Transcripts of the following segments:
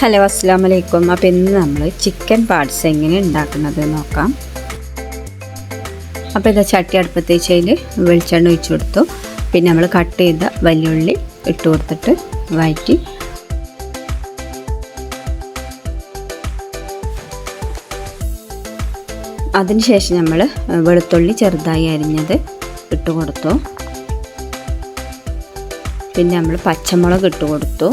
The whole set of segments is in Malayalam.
ഹലോ അസ്സാം വലൈക്കും അപ്പോൾ ഇന്ന് നമ്മൾ ചിക്കൻ പാർട്സ് എങ്ങനെ ഉണ്ടാക്കുന്നത് നോക്കാം. അപ്പോൾ ഇതാ ചട്ടി അടുപ്പത്ത് വെച്ചതിൽ വെളിച്ചെണ്ണ ഒഴിച്ചു കൊടുത്തു. പിന്നെ നമ്മൾ കട്ട് ചെയ്ത വലിയുള്ളി ഇട്ട് കൊടുത്തിട്ട് വഴറ്റി അതിനുശേഷം നമ്മൾ വെളുത്തുള്ളി ചെറുതായി അരിഞ്ഞത് ഇട്ട് കൊടുത്തു. പിന്നെ നമ്മൾ പച്ചമുളക് ഇട്ട് കൊടുത്തു.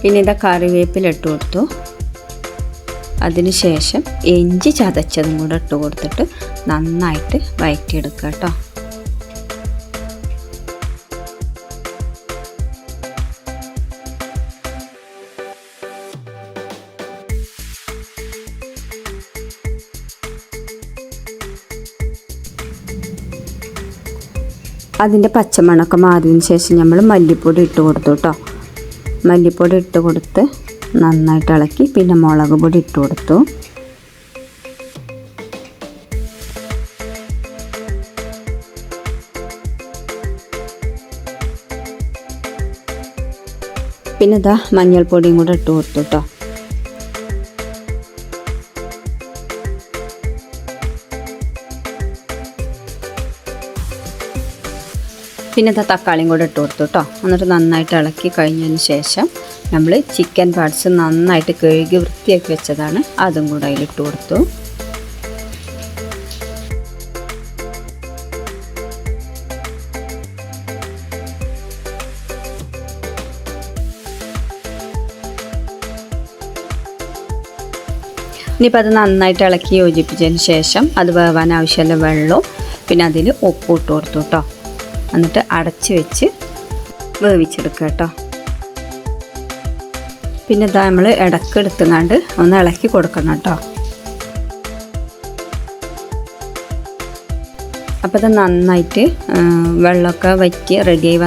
പിന്നെ ഇതാ കറിവേപ്പില ഇട്ട് കൊടുത്തു അതിനുശേഷം ഇഞ്ചി ചതച്ചതും കൂടെ ഇട്ട് കൊടുത്തിട്ട് നന്നായിട്ട് വഴറ്റിയെടുക്കുക കേട്ടോ. അതിന്റെ പച്ചമണമൊക്കെ മാറിയതിന് ശേഷം നമ്മൾ മല്ലിപ്പൊടി ഇട്ട് കൊടുത്തു കേട്ടോ. മല്ലിപ്പൊടി ഇട്ട് കൊടുത്ത് നന്നായിട്ട് ഇളക്കി പിന്നെ മുളക് പൊടി ഇട്ട് കൊടുത്തു. പിന്നെ ഇതാ മഞ്ഞൾപ്പൊടിയും കൂടെ ഇട്ട് കൊടുത്തു കേട്ടോ പിന്നെ ഇത് തക്കാളിയും കൂടെ ഇട്ട് കൊടുത്തു കേട്ടോ എന്നിട്ട് നന്നായിട്ട് ഇളക്കി കഴിഞ്ഞതിന് ശേഷം നമ്മൾ ചിക്കൻ പാർട്സ് നന്നായിട്ട് കഴുകി വൃത്തിയാക്കി വെച്ചതാണ്. അതും കൂടെ അതിലിട്ട് കൊടുത്തു. ഇനിയിപ്പോൾ അത് നന്നായിട്ട് ഇളക്കി യോജിപ്പിച്ചതിന് ശേഷം അത് വേവാൻ ആവശ്യമുള്ള വെള്ളവും പിന്നെ അതിൽ ഉപ്പ് ഇട്ട് കൊടുത്തു കേട്ടോ എന്നിട്ട് അടച്ച് വെച്ച് വേവിച്ചെടുക്കുക കേട്ടോ. പിന്നെ ഇതാ നമ്മൾ ഇടയ്ക്ക് എടുത്തുങ്ങാണ്ട് ഒന്ന് ഇളക്കി കൊടുക്കണം കേട്ടോ. അപ്പോൾ ഇത് നന്നായിട്ട് വെള്ളമൊക്കെ വറ്റി റെഡിയായി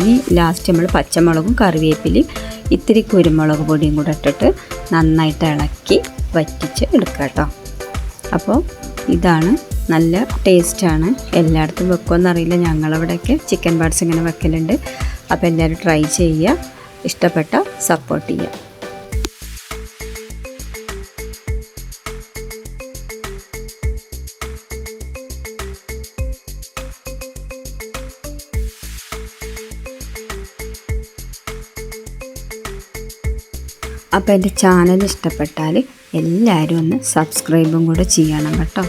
ഇനി ലാസ്റ്റ് നമ്മൾ പച്ചമുളകും കറിവേപ്പിലയും ഇത്തിരി കുരുമുളക് പൊടിയും കൂടെ ഇട്ടിട്ട് നന്നായിട്ട് ഇളക്കി വറ്റിച്ച് എടുക്കാം കേട്ടോ. അപ്പോൾ ഇതാണ് നല്ല ടേസ്റ്റാണ് എല്ലായിടത്തും വെക്കുമെന്നറിയില്ല ഞങ്ങളവിടെയൊക്കെ ചിക്കൻ പാർട്സ് ഇങ്ങനെ വെക്കലുണ്ട്. അപ്പോൾ എല്ലാവരും ട്രൈ ചെയ്യുക. ഇഷ്ടപ്പെട്ട സപ്പോർട്ട് ചെയ്യുക. അപ്പോൾ എന്റെ ചാനൽ ഇഷ്ടപ്പെട്ടാൽ എല്ലാവരും ഒന്ന് സബ്സ്ക്രൈബും കൂടെ ചെയ്യണം കേട്ടോ.